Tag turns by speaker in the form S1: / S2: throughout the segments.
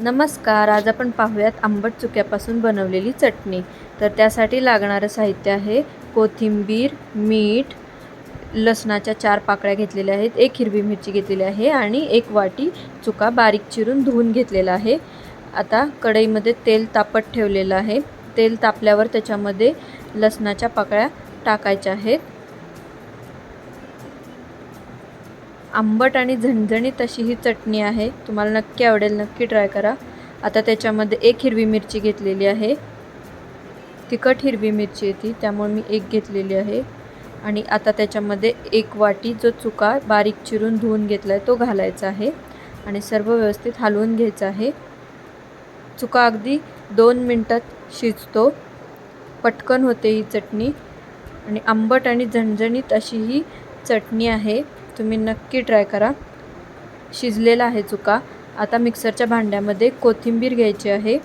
S1: नमस्कार आज आपण पाहूयात आंबट चुक्यापासून बनवलेली चटणी. तर त्यासाठी लागणारं साहित्य आहे कोथिंबीर मीठ लसणाच्या चार पाकळ्या घेतलेल्या आहेत एक हिरवी मिरची घेतलेली आहे आणि एक वाटी चुका बारीक चिरून धुवून घेतलेला आहे. आता कढईमध्ये तेल तापत ठेवलेलं आहे. तेल तापल्यावर त्याच्यामध्ये लसणाच्या पाकळ्या टाकायच्या आहेत. आंबट आणि झणझणीत अशी ही चटणी आहे. तुम्हाला नक्की आवडेल नक्की ट्राय करा. आता त्याच्यामध्ये एक हिरवी मिरची घेतलेली आहे. तिखट हिरवी मिरची येते त्यामुळे मी एक घेतलेली आहे. आणि आता त्याच्यामध्ये एक वाटी जो चुका बारीक चिरून धुवून घेतला आहे तो घालायचा आहे. आणि सर्व व्यवस्थित हलवून घ्यायचं आहे. चुका अगदी दोन मिनटात शिजतो. पटकन होते ही चटणी. आणि आंबट आणि झणझणीत अशी ही चटणी आहे. तुम्ही नक्की ट्राय करा. शिजलेला आहे चुका. आता मिक्सरच्या भांड्यामध्ये कोथिंबीर घ्यायची आहे.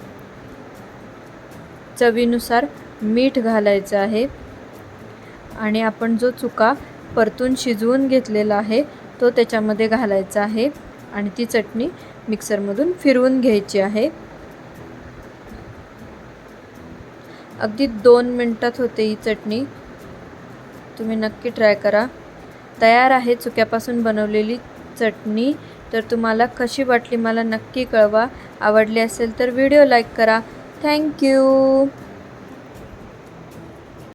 S1: चवीनुसार मीठ घालायचं आहे. आणि आपण जो चुका परतून शिजवून घेतलेला आहे तो त्याच्यामध्ये घालायचा आहे. आणि ती चटणी मिक्सरमधून फिरवून घ्यायची आहे. अगदी दोन मिनटात होते ही चटणी. तुम्ही नक्की ट्राय करा. तयार आहे चुक्यापासून बनवलेली चटणी. तर तुम्हाला कशी वाटली मला नक्की कळवा. आवडली असेल तर व्हिडिओ लाईक करा. थँक्यू.